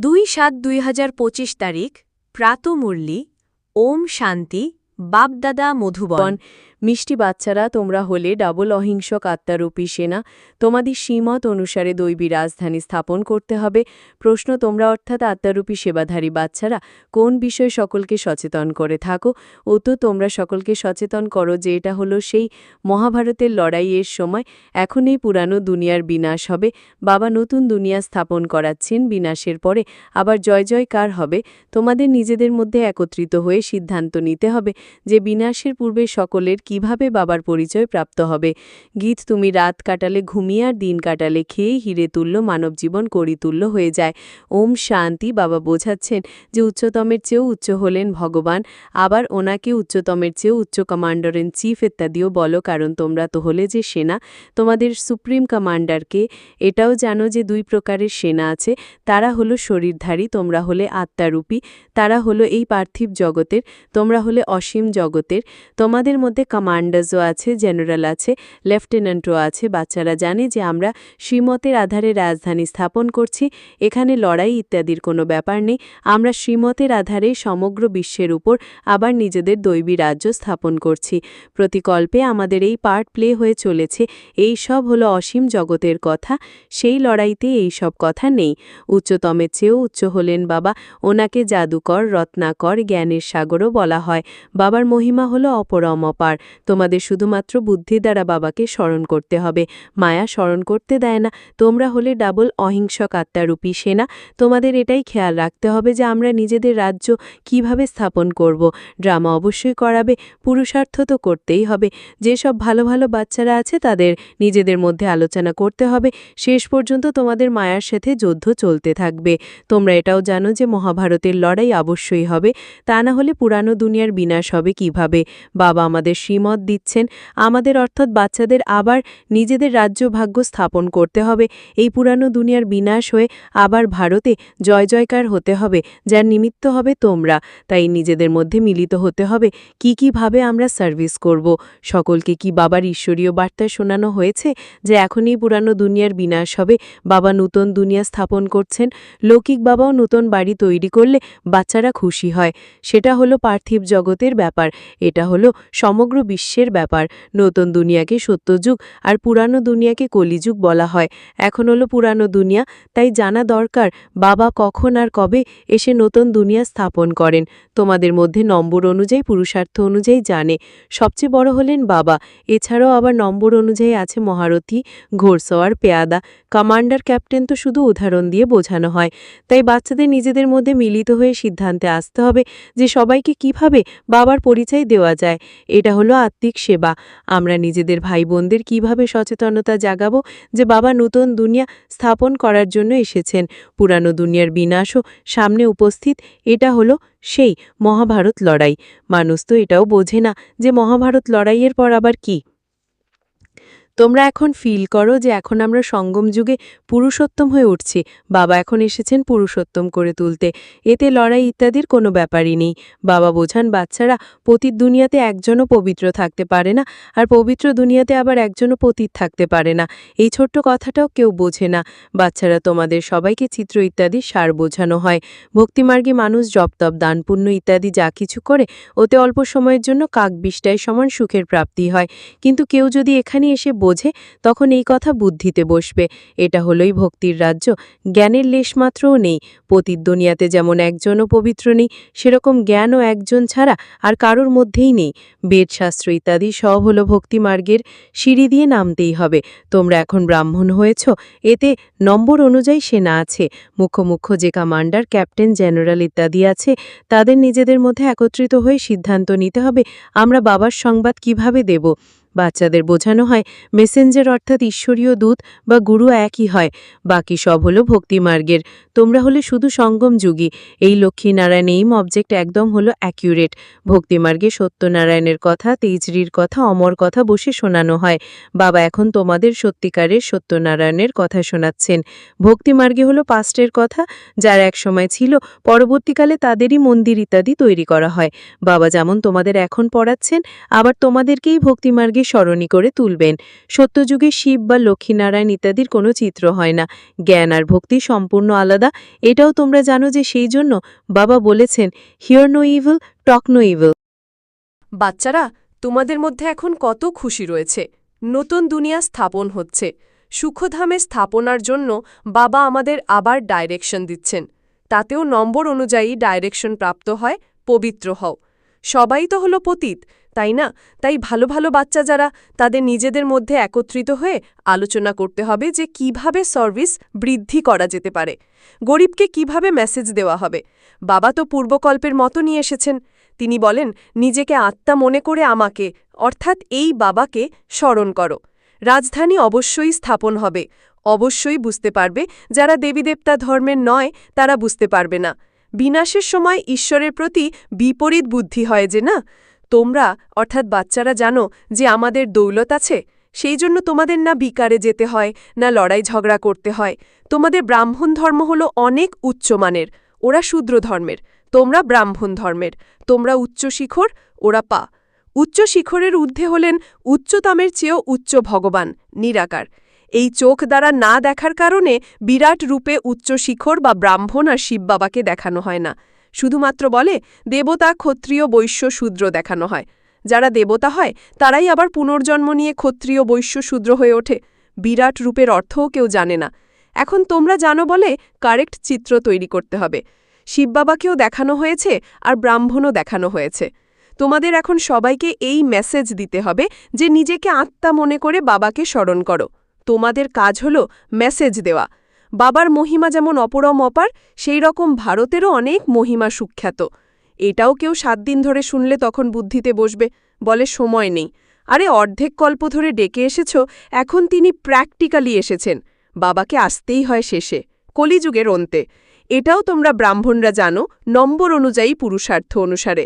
দুই সাত দুই হাজার পঁচিশ তারিখ প্রাতমুরলি ওম শান্তি বাপদাদা মধুবন। মিষ্টি বাচ্চারা, তোমরা হলে ডাবল অহিংসক আত্মারূপী সেনা। তোমাদের সীমত অনুসারে দৈবী রাজধানী স্থাপন করতে হবে। প্রশ্ন, তোমরা অর্থাৎ আত্মারূপী সেবাধারী বাচ্চারা, কোন বিষয়ে সকলকে সচেতন করে থাকো? ও তো তোমরা সকলকে সচেতন করো যে এটা হলো সেই মহাভারতের লড়াইয়ের সময়। এখন এই পুরানো দুনিয়ার বিনাশ হবে। বাবা নতুন দুনিয়া স্থাপন করাচ্ছেন, বিনাশের পরে। আবার জয় জয়কার হবে। তোমাদের নিজেদের মধ্যে একত্রিত হয়ে সিদ্ধান্ত নিতে হবে যে বিনাশের পূর্বে সকলের কীভাবে বাবার পরিচয় প্রাপ্ত হবে? গীত তুমি রাত কাটালে ঘুমিয়ে আর দিন কাটালে খেয়েই হিরে তুল্য মানব জীবন করিতুল্য হয়ে যায়। ওম শান্তি, বাবা বোঝাচ্ছেন যে উচ্চতমের চেয়েও উচ্চ হলেন ভগবান। আবার ওনাকে উচ্চতমের চেয়েও উচ্চ কমান্ডার ইন চিফ ইত্যাদিও বলো, কারণ তোমরা তো হলে যে সেনা। তোমাদের সুপ্রিম কমান্ডারকে এটাও জানো যে দুই প্রকারের সেনা আছে। তারা হলো শরীরধারী, তোমরা হলে আত্মারূপী। তারা হলো এই পার্থিব জগতের, তোমরা হলে অসীম জগতের। তোমাদের মধ্যে কমান্ডার্সও আছে জেনারেল আছে লেফটেন্যান্টও আছে। বাচ্চারা জানে যে আমরা শ্রীমতের আধারে রাজধানী স্থাপন করছি, এখানে লড়াই ইত্যাদির কোনো ব্যাপার নেই। আমরা শ্রীমতের আধারে সমগ্র বিশ্বের উপর আবার নিজেদের দৈবী রাজ্য স্থাপন করছি। প্রতিকল্পে আমাদের এই পার্ট প্লে হয়ে চলেছে। এই সব হলো অসীম জগতের কথা। সেই লড়াইতে এই সব কথা নেই। উচ্চতমের চেয়েও উচ্চ হলেন বাবা। ওনাকে জাদুকর, রত্নাকর জ্ঞানের সাগরও বলা হয়। বাবার মহিমা হলো অপরম অপার। তোমাদের শুধুমাত্র বুদ্ধি দ্বারা বাবাকে স্মরণ করতে হবে। মায়া স্মরণ করতে দেয় না। তোমরা হলে ডাবল অহিংসক আত্মারূপী সেনা। তোমাদের এটাই খেয়াল রাখতে হবে যে আমরা নিজেদের রাজ্য কীভাবে স্থাপন করব। ড্রামা অবশ্যই করাবে। পুরুষার্থ তো করতেই হবে। যেসব ভালো ভালো বাচ্চারা আছে তাদের নিজেদের মধ্যে আলোচনা করতে হবে। শেষ পর্যন্ত তোমাদের মায়ার সাথে যুদ্ধ চলতে থাকবে। তোমরা এটাও জানো যে মহাভারতের লড়াই অবশ্যই হবে। তা না হলে পুরানো দুনিয়ার বিনাশ হবে কীভাবে? বাবা আমাদের শ্রীমত দিচ্ছেন, আমাদের অর্থাৎ বাচ্চাদের আবার নিজেদের রাজ্য ভাগ্য স্থাপন করতে হবে। এই পুরানো দুনিয়ার বিনাশ হয়ে আবার ভারতে জয় জয়কার হতে হবে, যার নিমিত্ত হবে তোমরা। তাই নিজেদের মধ্যে মিলিত হতে হবে, কি কীভাবে আমরা সার্ভিস করব। সকলকে কি বাবার ঈশ্বরীয় বার্তা শোনানো হয়েছে যে এখনই পুরানো দুনিয়ার বিনাশ হবে? বাবা নূতন দুনিয়া স্থাপন করছেন, লৌকিক বাবাও নূতন বাড়ি তৈরি করলে বাচ্চারা খুশি হয়। সেটা হলো পার্থিব জগতের ব্যাপার, এটা হলো সমগ্র বিশ্বের ব্যাপার। নতুন দুনিয়াকে সত্যযুগ আর পুরানো দুনিয়াকে কলিযুগ বলা হয়। এখন হলো পুরানো দুনিয়া, তাই জানা দরকার বাবা কখন আর কবে এসে নতুন দুনিয়া স্থাপন করেন। তোমাদের মধ্যে নম্বর অনুযায়ী, পুরুষার্থ অনুযায়ী জানে। সবচেয়ে বড় হলেন বাবা। এছাড়াও আবার নম্বর অনুযায়ী আছে মহারথী, ঘোড়সওয়ার, পেয়াদা। কমান্ডার, ক্যাপ্টেন তো শুধু উদাহরণ দিয়ে বোঝানো হয়। তাই বাচ্চাদের নিজেদের মধ্যে মিলিত হয়ে সিদ্ধান্তে আসতে হবে যে সবাইকে কীভাবে বাবার পরিচয় দেওয়া যায়। এটা হলো আত্মিক সেবা। আমরা নিজেদের ভাই বোনদের কীভাবে সচেতনতা জাগাব যে বাবা নতুন দুনিয়া স্থাপন করার জন্য এসেছেন? পুরানো দুনিয়ার বিনাশও সামনে উপস্থিত, এটা হলো সেই মহাভারত লড়াই। মানুষ তো এটাও বোঝে না যে মহাভারত লড়াইয়ের পর আবার কি। তোমরা এখন ফিল করো যে এখন আমরা সঙ্গম যুগে পুরুষোত্তম হয়ে উঠছি। বাবা এখন এসেছেন পুরুষোত্তম করে তুলতে। এতে লড়াই ইত্যাদির কোনো ব্যাপারই নেই। বাবা বোঝান, বাচ্চারা পতির দুনিয়াতে একজনও পবিত্র থাকতে পারে না আর পবিত্র দুনিয়াতে আবার একজনও পতীত থাকতে পারে না। এই ছোট্ট কথাটাও কেউ বোঝে না। বাচ্চারা তোমাদের সবাইকে চিত্র ইত্যাদি সার বোঝানো হয়। ভক্তিমার্গী মানুষ জপতপ দানপুণ্য ইত্যাদি যা কিছু করে, ওতে অল্প সময়ের জন্য কাক বিষ্টায় সমান সুখের প্রাপ্তি হয়। কিন্তু কেউ যদি এখানে এসে বোঝে, তখন এই কথা বুদ্ধিতে বসবে। এটা হলোই ভক্তির রাজ্য। জ্ঞানের লেশমাত্রও নেই। পতির দুনিয়াতে যেমন একজনও পবিত্র নেই, সেরকম জ্ঞানও একজন ছাড়া আর কারোর মধ্যেই নেই। বেদশাস্ত্র ইত্যাদি সব হলো ভক্তিমার্গের সিঁড়ি দিয়ে নামতেই হবে। তোমরা এখন ব্রাহ্মণ হয়েছ, এতে নম্বর অনুযায়ী সেনা আছে। মুখ্য মুখ্য যে কমান্ডার, ক্যাপ্টেন, জেনারেল ইত্যাদি আছে, তাদের নিজেদের মধ্যে একত্রিত হয়ে সিদ্ধান্ত নিতে হবে, আমরা বাবার সংবাদ কীভাবে দেব? বাচ্চাদের বোঝানো হয় মেসেঞ্জার অর্থাৎ ঈশ্বরীয় দূত বা গুরু একই হয়, বাকি সব হলো ভক্তিমার্গের তোমরা হলে শুধু সঙ্গম যুগী। এই লক্ষ্মীনারায়ণ এইম অবজেক্ট একদম হলো অ্যাকিউরেট ভক্তিমার্গে সত্যনারায়ণের কথা, তেজরির কথা, অমর কথা বসে শোনানো হয়। বাবা এখন তোমাদের সত্যিকারের সত্যনারায়ণের কথা শোনাচ্ছেন। ভক্তিমার্গে হলো পাস্টের কথা, যার এক সময় ছিল, পরবর্তীকালে তাদেরই মন্দির ইত্যাদি তৈরি করা হয়। বাবা যেমন তোমাদের এখন পড়াচ্ছেন, আবার তোমাদেরকেই ভক্তিমার্গে স্মরণী করে তুলবেন। সত্যযুগে শিব বা লক্ষ্মীনারায়ণ ইত্যাদির কোনো চিত্র হয় না। জ্ঞান আর ভক্তি সম্পূর্ণ আলাদা। এটাও তোমরা জানো যে সেই জন্য বাবা বলেছেন hear no evil talk no evil বাচ্চারা, তোমাদের মধ্যে এখন কত খুশি রয়েছে। নতুন দুনিয়া স্থাপন হচ্ছে। সুখধামে স্থাপনার জন্য বাবা আমাদের আবার ডাইরেকশন দিচ্ছেন। তাতেও নম্বর অনুযায়ী ডাইরেকশন প্রাপ্ত হয়, পবিত্র হও। সবাই তো হলো পতীত। তাই না? তাই ভালো ভালো বাচ্চা যারা, তাদের নিজেদের মধ্যে একত্রিত হয়ে আলোচনা করতে হবে যে কীভাবে সার্ভিস বৃদ্ধি করা যেতে পারে। গরিবকে কীভাবে মেসেজ দেওয়া হবে? বাবা তো পূর্বকল্পের মতো নিয়ে এসেছেন। তিনি বলেন, নিজেকে আত্মা মনে করে আমাকে, অর্থাৎ এই বাবাকে স্মরণ করো। রাজধানী অবশ্যই স্থাপন হবে। অবশ্যই বুঝতে পারবে, যারা দেবীদেবতা ধর্মের নয়, তারা বুঝতে পারবে না। বিনাশের সময় ঈশ্বরের প্রতি বিপরীত বুদ্ধি হয় যে না তোমরা, অর্থাৎ বাচ্চারা জানো যে আমাদের দৌলত আছে, সেই জন্য তোমাদের না বিকারে যেতে হয়, না লড়াই ঝগড়া করতে হয়। তোমাদের ব্রাহ্মণ ধর্ম হল অনেক উচ্চমানের ওরা শূদ্র ধর্মের। তোমরা ব্রাহ্মণ ধর্মের, তোমরা উচ্চ শিখর, ওরা পা। উচ্চ শিখরের ঊর্ধ্বে হলেন উচ্চতমের চেয়েও উচ্চ ভগবান, নিরাকার। এই চোখ দ্বারা না দেখার কারণে বিরাট রূপে উচ্চ শিখর বা ব্রাহ্মণ আর শিব বাবাকে দেখানো হয় না। শুধুমাত্র বলে দেবতা, ক্ষত্রিয়, বৈশ্য, শূদ্র দেখানো হয়। যারা দেবতা হয়, তারাই আবার পুনর্জন্ম নিয়ে ক্ষত্রিয়, বৈশ্য, শূদ্র হয়ে ওঠে। বিরাট রূপের অর্থও কেউ জানে না। এখন তোমরা জানো বলে কারেক্ট চিত্র তৈরি করতে হবে। শিববাবাকেও দেখানো হয়েছে আর ব্রাহ্মণও দেখানো হয়েছে। তোমাদের এখন সবাইকে এই মেসেজ দিতে হবে যে নিজেকে আত্মা মনে করে বাবাকে স্মরণ করো। তোমাদের কাজ হল মেসেজ দেওয়া। বাবার মহিমা যেমন অপরম অপার, সেই রকম ভারতেরও অনেক মহিমা সুখ্যাত। এটাও কেউ সাত দিন ধরে শুনলে তখন বুদ্ধিতে বসবে, বলে সময় নেই। আরে অর্ধেক কল্প ধরে ডেকে এসেছ, এখন তিনি প্র্যাকটিক্যালি এসেছেন। বাবাকে আসতেই হয় শেষে, কলিযুগের অন্তে। এটাও তোমরা ব্রাহ্মণরা জানো, নম্বর অনুযায়ী পুরুষার্থ অনুসারে।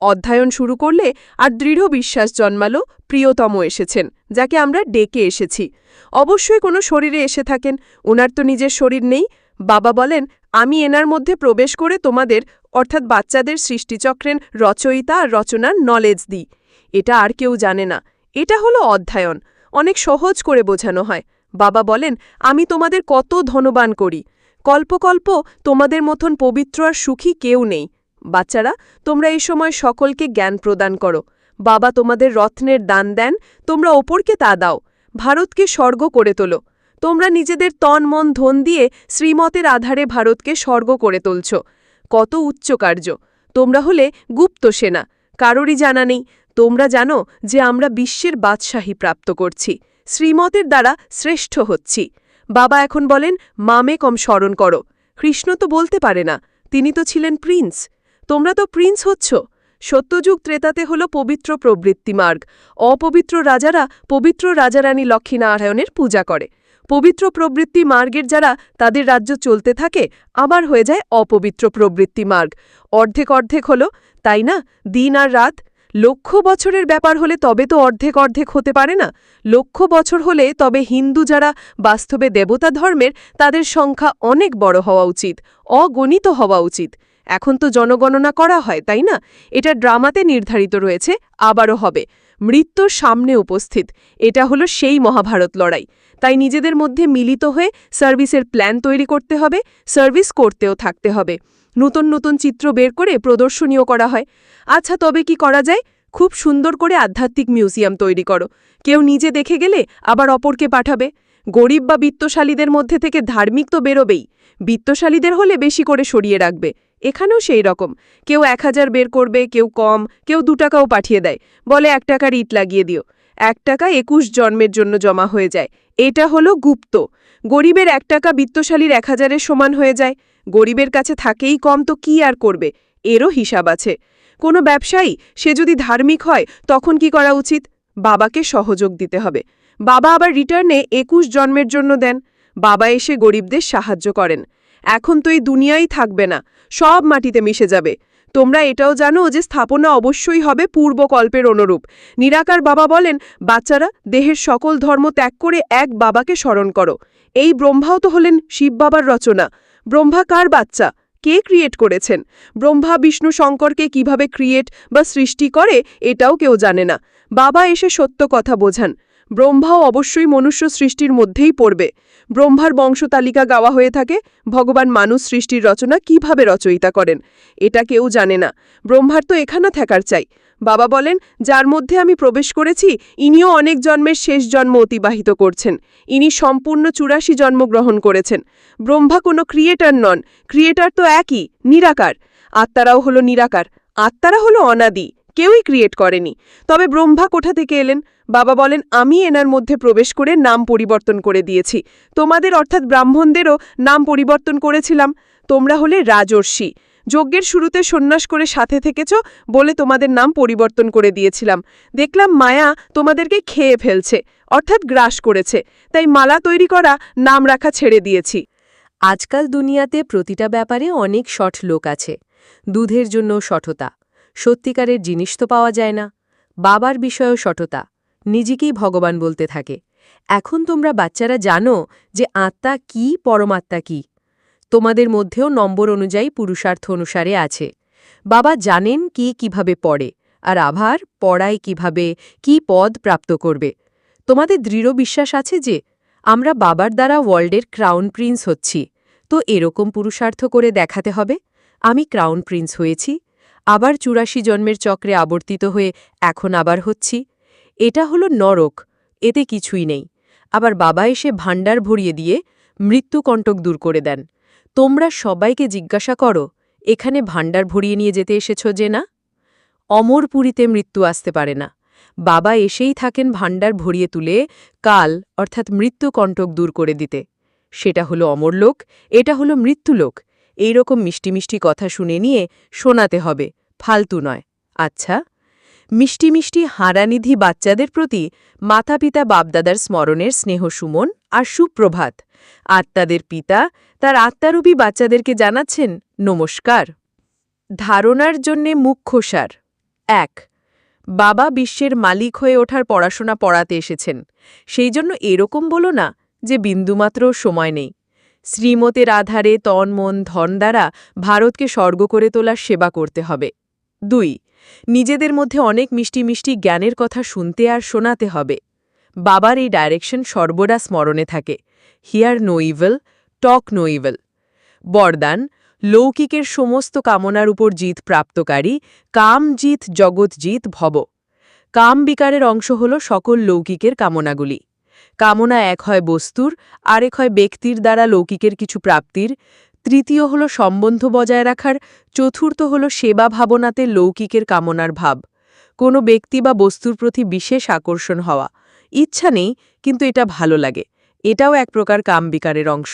অধ্যয়ন শুরু করলে আর দৃঢ় বিশ্বাস জন্মালো প্রিয়তম এসেছেন, যাকে আমরা ডেকে এসেছি। অবশ্যই কোনো শরীরে এসে থাকেন ওনার তো নিজের শরীর নেই। বাবা বলেন, আমি এনার মধ্যে প্রবেশ করে তোমাদের, অর্থাৎ বাচ্চাদের সৃষ্টিচক্রের রচয়িতা আর রচনার নলেজ দিই। এটা আর কেউ জানে না। এটা হলো অধ্যয়ন। অনেক সহজ করে বোঝানো হয়। বাবা বলেন, আমি তোমাদের কত ধনবান করি। কল্পকল্প তোমাদের মতন পবিত্র আর সুখী কেউ নেই। বাচ্চারা, তোমরা এই সময় সকলকে জ্ঞান প্রদান করো। বাবা তোমাদের রত্নের দান দেন, তোমরা ওপরকে তা দাও। ভারতকে স্বর্গ করে তোলো। তোমরা নিজেদের তন, মন, ধন দিয়ে শ্রীমতের আধারে ভারতকে স্বর্গ করে তুলছ। কত উচ্চ কার্য। তোমরা হলে গুপ্ত সেনা। কারোরই জানা নেই। তোমরা জানো যে আমরা বিশ্বের বাদশাহী প্রাপ্ত করছি। শ্রীমতের দ্বারা শ্রেষ্ঠ হচ্ছি। বাবা এখন বলেন, মামে কম স্মরণ করো। কৃষ্ণ তো বলতে পারে না। তিনি তো ছিলেন প্রিন্স। তোমরা তো প্রিন্স হচ্ছ। সত্যযুগ ত্রেতাতে হল পবিত্র প্রবৃত্তি মার্গ। অপবিত্র রাজারা পবিত্র রাজারানী লক্ষ্মীনারায়ণের পূজা করে। পবিত্র প্রবৃত্তি মার্গের যারা তাদের রাজ্য চলতে থাকে, আবার হয়ে যায় অপবিত্র প্রবৃত্তি মার্গ। অর্ধেক অর্ধেক হল, তাই না? দিন আর রাত। লক্ষ বছরের ব্যাপার হলে তবে তো অর্ধেক অর্ধেক হতে পারে না। লক্ষ বছর হলে তবে হিন্দু যারা বাস্তবে দেবতা ধর্মের, তাদের সংখ্যা অনেক বড় হওয়া উচিত, অগণিত হওয়া উচিত। এখন তো জনগণনা করা হয়, তাই না? এটা ড্রামাতে নির্ধারিত রয়েছে, আবারও হবে। মৃত্যুর সামনে উপস্থিত, এটা হলো সেই মহাভারত লড়াই। তাই নিজেদের মধ্যে মিলিত হয়ে সার্ভিসের প্ল্যান তৈরি করতে হবে, সার্ভিস করতেও থাকতে হবে। নতুন নতুন চিত্র বের করে প্রদর্শনীয় করা হয়। আচ্ছা তবে কি করা যায়? খুব সুন্দর করে আধ্যাত্মিক মিউজিয়াম তৈরি করো। কেউ নিজে দেখে গেলে আবার অপরকে পাঠাবে। গরিব বা বিত্তশালীদের মধ্যে থেকে ধার্মিক তো বেরোবেই। বিত্তশালীদের হলে বেশি করে সরিয়ে রাখবে। এখানেও সেই রকম। কেউ এক হাজার বের করবে, কেউ কম, কেউ দু টাকাও পাঠিয়ে দেয়। বলে এক টাকার ইট লাগিয়ে দিও। এক টাকা একুশ জন্মের জন্য জমা হয়ে যায়। এটা হলো গুপ্ত। গরিবের এক টাকা বিত্তশালীর এক হাজারের সমান হয়ে যায়। গরিবের কাছে থাকেই কম, তো কি আর করবে? এরও হিসাব আছে। কোনো ব্যবসায়ী, সে যদি ধার্মিক হয়, তখন কি করা উচিত? বাবাকে সহযোগ দিতে হবে। বাবা আবার রিটার্নে একুশ জন্মের জন্য দেন। বাবা এসে গরিবদের সাহায্য করেন। এখন তো এই দুনিয়াই থাকবে না, সব মাটিতে মিশে যাবে। তোমরা এটাও জানো যে স্থাপনা অবশ্যই হবে পূর্বকল্পের অনুরূপ। নিরাকার বাবা বলেন, বাচ্চারা, দেহের সকল ধর্ম ত্যাগ করে এক বাবাকে স্মরণ করো। এই ব্রহ্মাও তো হলেন শিব বাবার রচনা। ব্রহ্মা কার বাচ্চা? কে ক্রিয়েট করেছেন? ব্রহ্মা, বিষ্ণু, শঙ্করকে কীভাবে ক্রিয়েট বা সৃষ্টি করে, এটাও কেউ জানে না। বাবা এসে সত্য কথা বোঝান। ব্রহ্মাও অবশ্যই মনুষ্য সৃষ্টির মধ্যেই পড়বে। ব্রহ্মার বংশতালিকা গাওয়া হয়ে থাকে, ভগবান মানুষ সৃষ্টির রচনা কীভাবে রচয়িতা করেন, এটা কেউ জানে না। ব্রহ্মার তো এখানে থাকার চাই। বাবা বলেন, যার মধ্যে আমি প্রবেশ করেছি, ইনিও অনেক জন্মের শেষ জন্ম অতিবাহিত করছেন। ইনি সম্পূর্ণ চুরাশি জন্মগ্রহণ করেছেন। ব্রহ্মা কোনো ক্রিয়েটার নন, ক্রিয়েটার তো একই, নিরাকার। আত্মারাও হলো নিরাকার, আত্মারা হলো অনাদি। কেউই ক্রিয়েট করেনি। তবে ব্রহ্মা কোঠা থেকে এলেন? বাবা বলেন, আমি এনার মধ্যে প্রবেশ করে নাম পরিবর্তন করে দিয়েছি। তোমাদের অর্থাৎ ব্রাহ্মণদেরও নাম পরিবর্তন করেছিলাম। তোমরা হলে রাজর্ষি। যজ্ঞের শুরুতে সন্ন্যাস করে সাথে থেকেছ বলে তোমাদের নাম পরিবর্তন করে দিয়েছিলাম। দেখলাম মায়া তোমাদেরকে খেয়ে ফেলছে, অর্থাৎ গ্রাস করেছে। তাই মালা তৈরি করা, নাম রাখা ছেড়ে দিয়েছি। আজকাল দুনিয়াতে প্রতিটা ব্যাপারে অনেক শঠ লোক আছে। দুধের জন্য শঠতা সত্যিকারের জিনিস তো পাওয়া যায় না। বাবার বিষয়েও শঠতা নিজেকেই ভগবান বলতে থাকে। এখন তোমরা বাচ্চারা জানো যে আত্মা কি, পরমাত্মা কি। তোমাদের মধ্যেও নম্বর অনুযায়ী পুরুষার্থ অনুসারে আছে। বাবা জানেন কি কীভাবে পড়ে আর আভার পড়ায় কীভাবে কি পদ প্রাপ্ত করবে। তোমাদের দৃঢ় বিশ্বাস আছে যে আমরা বাবার দ্বারা ওয়ার্ল্ডের ক্রাউন প্রিন্স হচ্ছি। তো এরকম পুরুষার্থ করে দেখাতে হবে। আমি ক্রাউন প্রিন্স হয়েছি আবার চুরাশি জন্মের চক্রে আবর্তিত হয়ে এখন আবার হচ্ছি। এটা হলো নরক, এতে কিছুই নেই। আবার বাবা এসে ভাণ্ডার ভরিয়ে দিয়ে মৃত্যুকণ্টক দূর করে দেন। তোমরা সবাইকে জিজ্ঞাসা করো, এখানে ভাণ্ডার ভরিয়ে নিয়ে যেতে এসেছ যে না? অমরপুরীতে মৃত্যু আসতে পারে না। বাবা এসেই থাকেন ভাণ্ডার ভরিয়ে তুলে কাল, অর্থাৎ মৃত্যুকণ্টক দূর করে দিতে। সেটা হলো অমরলোক এটা হলো মৃত্যুলোক এই রকম মিষ্টি মিষ্টি কথা শুনে নিয়ে শোনাতে হবে, ফালতু নয়। আচ্ছা মিষ্টি মিষ্টি হারানিধি বাচ্চাদের প্রতি মাতাপিতা বাপদাদার স্মরণের স্নেহ সুমন আর সুপ্রভাত। আত্মাদের পিতা, তার আত্মারূপী বাচ্চাদেরকে জানাচ্ছেন, নমস্কার। ধারণার জন্যে মুখ্যসার এক, বাবা বিশ্বের মালিক হয়ে ওঠার পড়াশোনা পড়াতে এসেছেন। সেই জন্য এরকম বলো না যে বিন্দুমাত্র সময় নেই। শ্রীমতের আধারে তন, মন, ধন দ্বারা ভারতকে স্বর্গ করে তোলার সেবা করতে হবে। দুই, নিজেদের মধ্যে অনেক মিষ্টি মিষ্টি জ্ঞানের কথা শুনতে আর শোনাতে হবে। বাবার এই ডাইরেকশন সর্বদা স্মরণে থাকে। Hear no evil, talk no evil. বরদান, লৌকিকের সমস্ত কামনার উপর জিত প্রাপ্তকারী, কাম জিত, জগৎ জিত, ভব। কাম বিকারের অংশ হল সকল লৌকিকের কামনাগুলি। কামনা এক হয় বস্তুর, আরেক হয় ব্যক্তির দ্বারা লৌকিকের কিছু প্রাপ্তির, তৃতীয় হল সম্বন্ধ বজায় রাখার, চতুর্থ হল সেবা ভাবনাতে লৌকিকের কামনার ভাব। কোনো ব্যক্তি বা বস্তুর প্রতি বিশেষ আকর্ষণ হওয়া। ইচ্ছা নেই, কিন্তু এটা ভালো লাগে। এটাও এক প্রকার কাম বিকারের অংশ।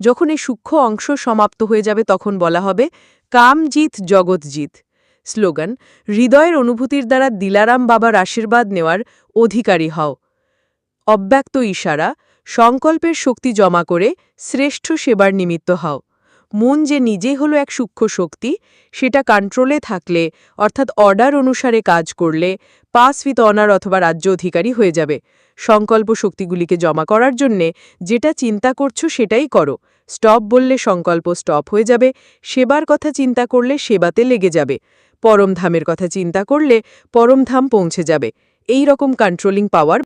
যখন এই সূক্ষ্ম অংশ সমাপ্ত হয়ে যাবে তখন বলা হবে, কাম জিত, জগৎ জিত। স্লোগান, হৃদয়ের অনুভূতির দ্বারা দিলারাম বাবার আশীর্বাদ নেওয়ার অধিকারী হও। অব্যক্ত ইশারা, সংকল্পের শক্তি জমা করে শ্রেষ্ঠ সেবার নিমিত্ত হও। মন যে নিজে হলো এক সূক্ষ্ম শক্তি, সেটা কন্ট্রোলে থাকলে, অর্থাৎ অর্ডার অনুসারে কাজ করলে পাস উইথ অনার অথবা রাজ্য অধিকারী হয়ে যাবে। সংকল্প শক্তিগুলিকে জমা করার জন্যে যেটা চিন্তা করছ সেটাই করো। স্টপ বললে সংকল্প স্টপ হয়ে যাবে, সেবার কথা চিন্তা করলে সেবাতে লেগে যাবে। পরমধামের কথা চিন্তা করলে পরমধাম পৌঁছে যাবে। এই রকম কন্ট্রোলিং পাওয়ার